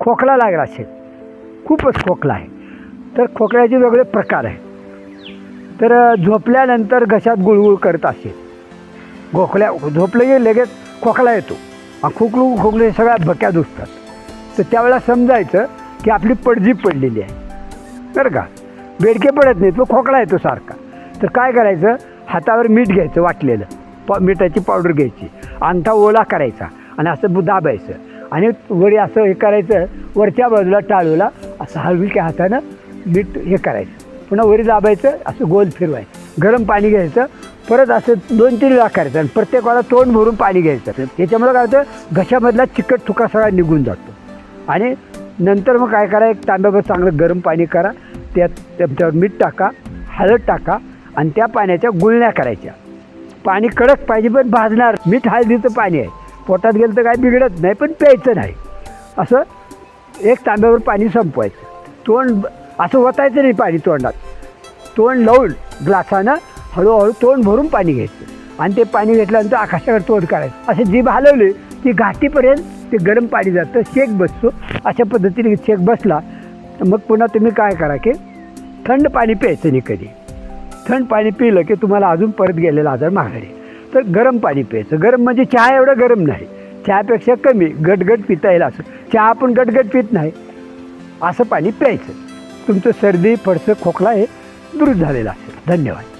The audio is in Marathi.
खोकला लागला असेल. खूपच खोकला आहे. तर खोकल्याचे वेगळे प्रकार आहे तर झोपल्यानंतर घशात गुळगुळ करत असेल. खोकल्या झोपलं की लगेच खोकला येतो. आणि खोकलू खोकले सगळ्या भक्या दुसतात तर त्यावेळेला समजायचं की आपली पडजी पडलेली आहे. बरं का? बेडके पडत नाहीत तो खोकला येतो सारखा. तर काय करायचं? हातावर मीठ घ्यायचं वाटलेलं. प मिठाची पावडर घ्यायची. अंगठा ओला करायचा. आणि असं बु- दाबायचं. आणि वरी असं हे करायचं वरच्या बाजूला टाळूला असं हलविक्या हातानं मीठ हे करायचं. पुन्हा वरी दाबायचं असं गोल फिरवायचं. गरम पाणी घ्यायचं परत असं दोन तीन वेळा करायचं आणि प्रत्येक वेळा तोंड भरून पाणी घ्यायचं. त्याच्यामुळे काय होतं घशामधला चिकट ठुका सगळा निघून जातो. आणि नंतर मग काय करा एक तांब्याभर चांगलं गरम पाणी करा त्यात त्याच्यावर मीठ टाका हळद टाका आणि त्या पाण्याच्या गुळण्या करायच्या. पाणी कडक पाहिजे पण भाजणार मीठ हळदीचं पाणी आहे. पोटात गेलं तर काय बिघडत नाही पण प्यायचं नाही. असं एक तांब्यावर पाणी संपवायचं. तोंड असं ओतायचं नाही पाणी तोंडात. तोंड लावून ग्लासानं हळूहळू तोंड भरून पाणी घ्यायचं. आणि ते पाणी घेतल्यानंतर आकाशाकडे तोंड करायचं असं जीभ हलवली की घाटीपर्यंत ते गरम पाणी जातं शेक बसतो. अशा पद्धतीने शेक बसला तर मग पुन्हा तुम्ही काय करा की थंड पाणी प्यायचं नाही कधी. थंड पाणी पिलं की तुम्हाला अजून परत गेलेला आजार माघारी तर गरम पाणी प्यायचं. गरम म्हणजे चहा एवढं गरम नाही. चहापेक्षा कमी गटगट पिता येईल असं. चहा आपण गटगट पित नाही. असं पाणी प्यायचं. तुमचं सर्दी फडसं खोकला हे दूर झालेलं असेल. धन्यवाद.